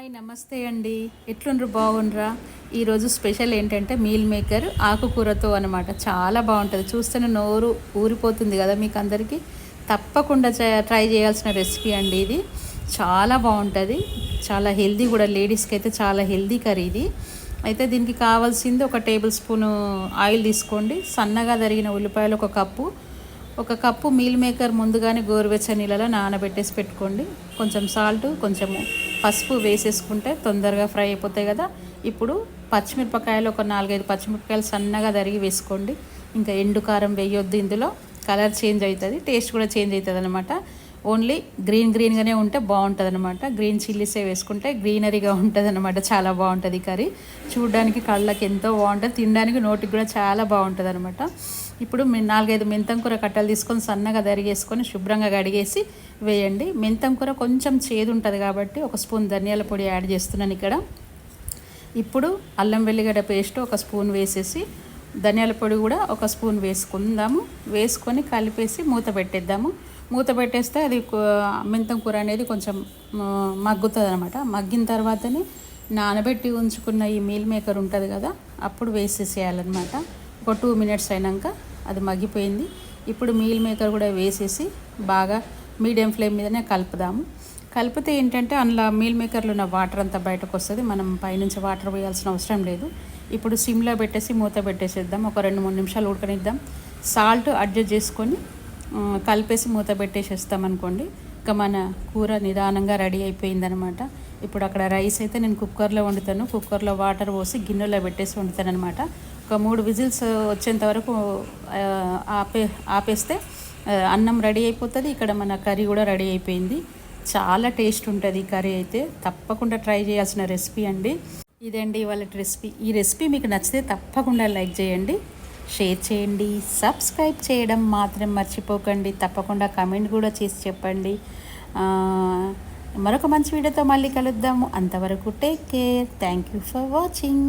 Hi నమస్తే అండి. ఎట్లుండ్రు? బాగుండ్రా? ఈరోజు స్పెషల్ ఏంటంటే మీల్ మేకర్ ఆకుకూరతో అనమాట చాలా బాగుంటుంది. చూస్తేనే నోరు ఊరిపోతుంది కదా మీకు అందరికీ తప్పకుండా ట్రై చేయాల్సిన రెసిపీ అండి ఇది. చాలా బాగుంటుంది. చాలా హెల్దీ కూడా. లేడీస్కి అయితే చాలా హెల్దీ కర్రీ ఇది. అయితే దీనికి కావాల్సింది ఒక టేబుల్ స్పూన్ ఆయిల్ తీసుకోండి. సన్నగా తరిగిన ఉల్లిపాయలు ఒక కప్పు. ఒక కప్పు మీల్ మేకర్ ముందుగానే గోరువెచ్చ నీళ్ళలో నానబెట్టేసి పెట్టుకోండి. కొంచెం సాల్ట్ కొంచెము పసుపు వేసేసుకుంటే తొందరగా ఫ్రై అయిపోతాయి కదా. ఇప్పుడు పచ్చిమిరపకాయలు ఒక నాలుగైదు పచ్చిమిరపకాయలు సన్నగా తరిగి వేసుకోండి. ఇంకా ఎండు కారం వేయొద్దు ఇందులో. కలర్ చేంజ్ అవుతుంది టేస్ట్ కూడా చేంజ్ అవుతుంది అనమాట ఓన్లీ గ్రీన్ గ్రీన్గానే ఉంటే బాగుంటుంది అనమాట గ్రీన్ చిల్లీసే వేసుకుంటే గ్రీనరీగా ఉంటుంది అనమాట చాలా బాగుంటుంది కర్రీ. చూడడానికి కళ్ళకి ఎంతో బాగుంటుంది. తినడానికి నోటికి కూడా చాలా బాగుంటుంది అనమాట ఇప్పుడు మీ నాలుగైదు మెంతం కూర కట్టలు తీసుకొని సన్నగా దరిగేసుకొని శుభ్రంగా కడిగేసి వేయండి. మెంతం కూర కొంచెం చేదు ఉంటుంది కాబట్టి ఒక స్పూన్ ధనియాల పొడి యాడ్ చేస్తున్నాను ఇక్కడ. ఇప్పుడు అల్లం వెల్లిగడ్డ పేస్ట్ ఒక స్పూన్ వేసేసి ధనియాల పొడి కూడా ఒక స్పూన్ వేసుకుందాము. వేసుకొని కలిపేసి మూత పెట్టేద్దాము. మూత పెట్టేస్తే అది మింతం మెంతం కూర అనేది కొంచెం మగ్గుతుంది అనమాట మగ్గిన తర్వాతనే నానబెట్టి ఉంచుకున్న ఈ మీల్ మేకర్ ఉంటుంది కదా అప్పుడు వేసేసేయాలన్నమాట. ఒక టూ మినిట్స్ అయినాక అది మగ్గిపోయింది. ఇప్పుడు మీల్ మేకర్ కూడా వేసేసి బాగా మీడియం ఫ్లేమ్ మీదనే కలుపుదాము. కలిపితే ఏంటంటే అందులో మీల్ మేకర్లో ఉన్న వాటర్ అంతా బయటకు వస్తుంది మనం పైనుంచి వాటర్ పోయాల్సిన అవసరం లేదు. ఇప్పుడు సిమ్లో పెట్టేసి మూత పెట్టేసేద్దాం. ఒక రెండు మూడు నిమిషాలు ఉడకనిద్దాం. సాల్ట్ అడ్జస్ట్ చేసుకొని కలిపేసి మూత పెట్టేసేస్తాం అనుకోండి. ఇంకా మన కూర నిదానంగా రెడీ అయిపోయిందనమాట. ఇప్పుడు అక్కడ రైస్ అయితే నేను కుక్కర్లో వండుతాను. కుక్కర్లో వాటర్ పోసి గిన్నెలో పెట్టేసి వండుతాను అనమాట ఒక మూడు విజిల్స్ వచ్చేంత వరకు ఆపే ఆపేస్తే అన్నం రెడీ అయిపోతుంది. ఇక్కడ మన కర్రీ కూడా రెడీ అయిపోయింది. చాలా టేస్ట్ ఉంటుంది ఈ కర్రీ అయితే. తప్పకుండా ట్రై చేయాల్సిన రెసిపీ అండి. ఇదండి ఇవాళ రెసిపీ. ఈ రెసిపీ మీకు నచ్చితే తప్పకుండా లైక్ చేయండి షేర్ చేయండి సబ్స్క్రైబ్ చేయడం మాత్రం మర్చిపోకండి. తప్పకుండా కమెంట్ కూడా చేసి చెప్పండి. మరొక మంచి వీడియోతో మళ్ళీ కలుద్దాము. అంతవరకు take care. Thank you for watching.